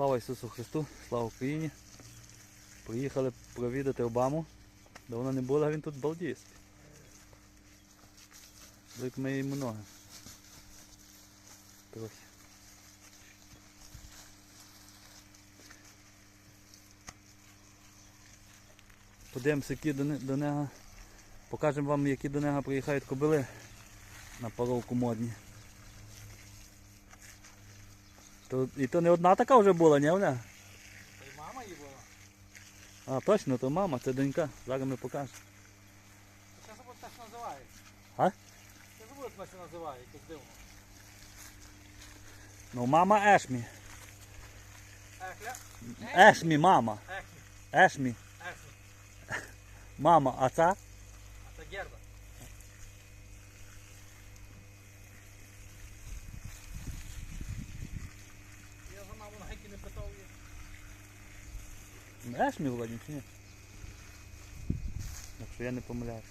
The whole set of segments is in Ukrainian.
Слава Ісусу Христу, слава Україні. Приїхали провідати Обаму. Давно не було, він тут балдіє. Як ми йому ноги. Трохи. Подивимося, які до нього. Покажемо вам, які до нього приїхають кобили на паровку модні. То, і то не одна така вже була, ні, Оля? Та й мама її була. А, точно, то мама, це донька. Зараз ми покажемо. Це забув так називає. А? Це забув, як це називає, якось дивно. Ну, мама Ешмі. Ехля. Ешмі, мама. Ехлі. Ешмі, Ехлі. мама, а це? А це герда. Я за маму навіть і не питав її. Ешмі, Владимир, чи ні? Якщо я не помиляюсь.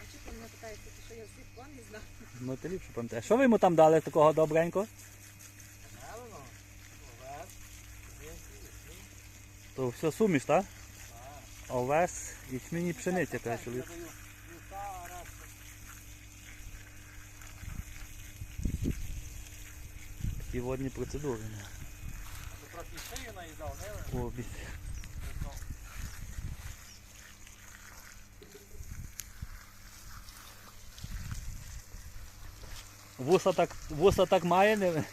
А чи ти мене питаєте, що я всіх план не знаю? Ну, ти ліпше пам'ятаєш. Що ви йому там дали такого добренького? Вінки. То все суміш, так? Так. Овес, ячмінь і пшениця, каже чоловік. Даю. Такі водні процедури. Шию наїдав, не? По обід. Вуса так, вуса так має, не? Було?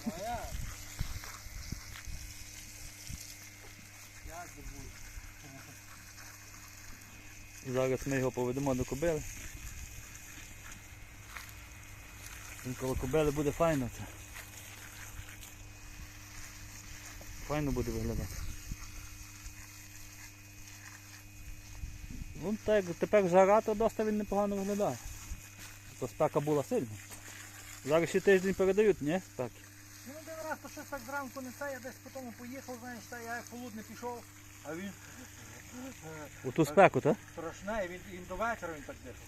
Зараз ми його поведемо до кобили. Він коло кобили буде файно це. Файно буде виглядати. Ну так, тепер жара, то досить він непогано виглядає. То спека була сильна. Зараз ще тиждень передають, ні? Так. Ну один раз то щось так зранку не це, я десь потім поїхав, знаєш, та я як полудне пішов, а він е, У ту спеку, так? страшне, і він, і до вечора він так дихав.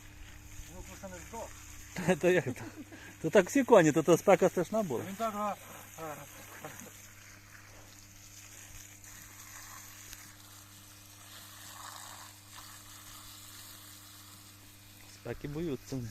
Ну просто не здох. Та, то як то? То так всі коні, то, то спека страшна була. Він так а, а, Спеки боються. вони.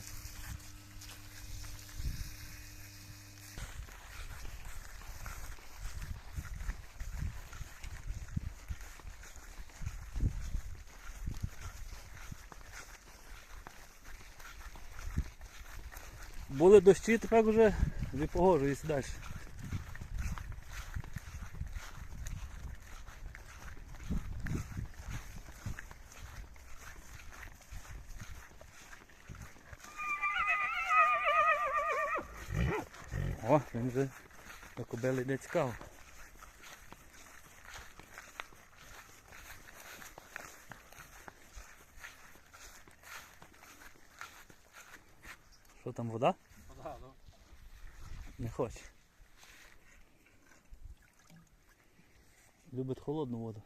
Були дощі, тепер вже вже погоджується далі. О, він вже до кобили йде цікаво. Що там вода? вода, ну. Не хоче. Любить холодну воду.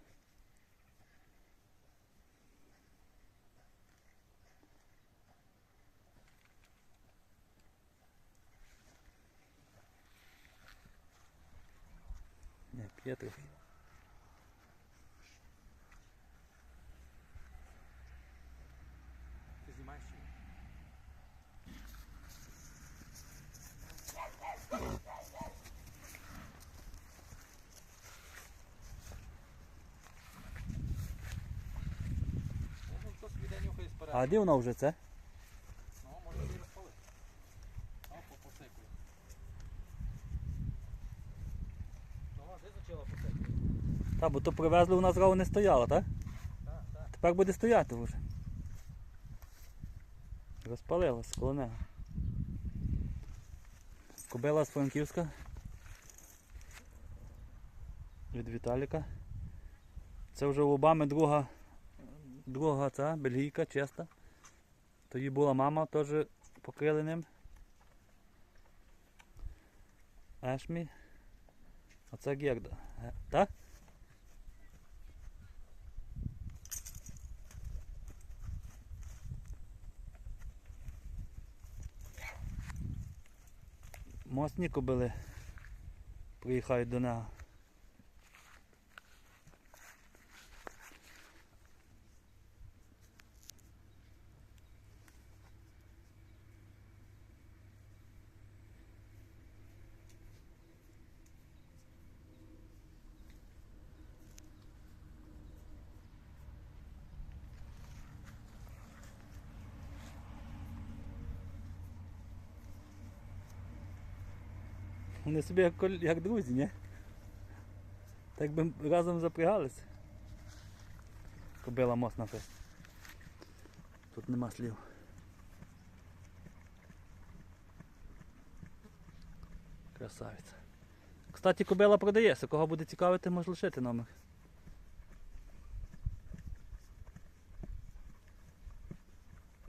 Не, п'є трохи. Ти знімаєш чи ні? Ну, хто собі де нюхає спереду. А де вона вже це? Ну, може її розпалити. Ну, по посикує. Ну, а де почала посикувати? Та, бо то привезли, вона зразу не стояла, так? Так, так. Тепер буде стояти вже. Розпалилась коло нього. Кобила з Франківська. Від Віталіка. Це вже у Обами друга, друга ця, бельгійка, чиста. Тоді була мама, теж покрили ним. Ешмі. А це Герда. Е, Так? Мостні кобили. приїхають до нього. Вони собі як, як друзі, ні? Так би разом запрягалися. Кобила мост напис. Тут нема слів. Красавиця. Кстати, кобила продається. Кого буде цікавити, може лишити номер.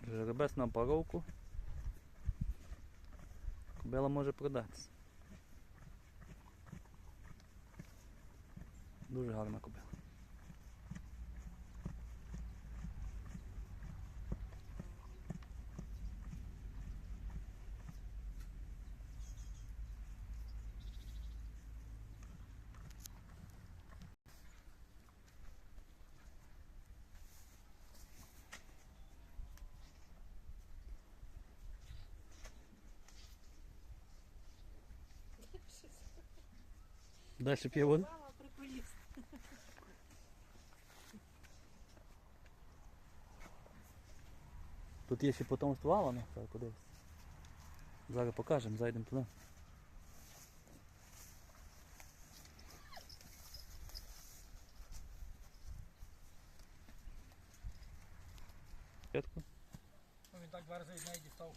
Жеребець на паровку. Кобила може продатися. Дуже гарна кобила. Далі п'є воду. Тут є ще потомство Алана, треба подивитися. Зараз покажемо, зайдемо туди. П'ятку. Ну, Він так два рази від неї дістав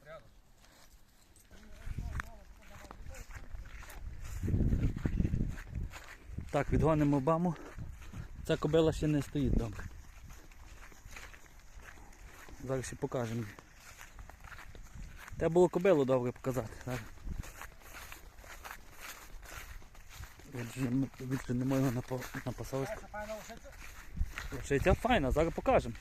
порядок. Так, відгонимо баму. Ця кобила ще не стоїть добре. Зараз ще покажемо. Треба було кобилу добре показати. Так? Відженемо його на, пасовиську. Лошиця файна, зараз покажемо.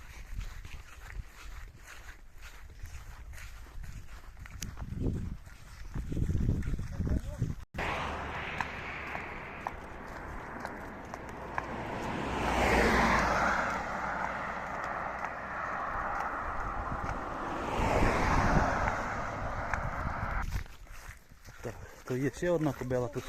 Так, є ще одна кобила тут.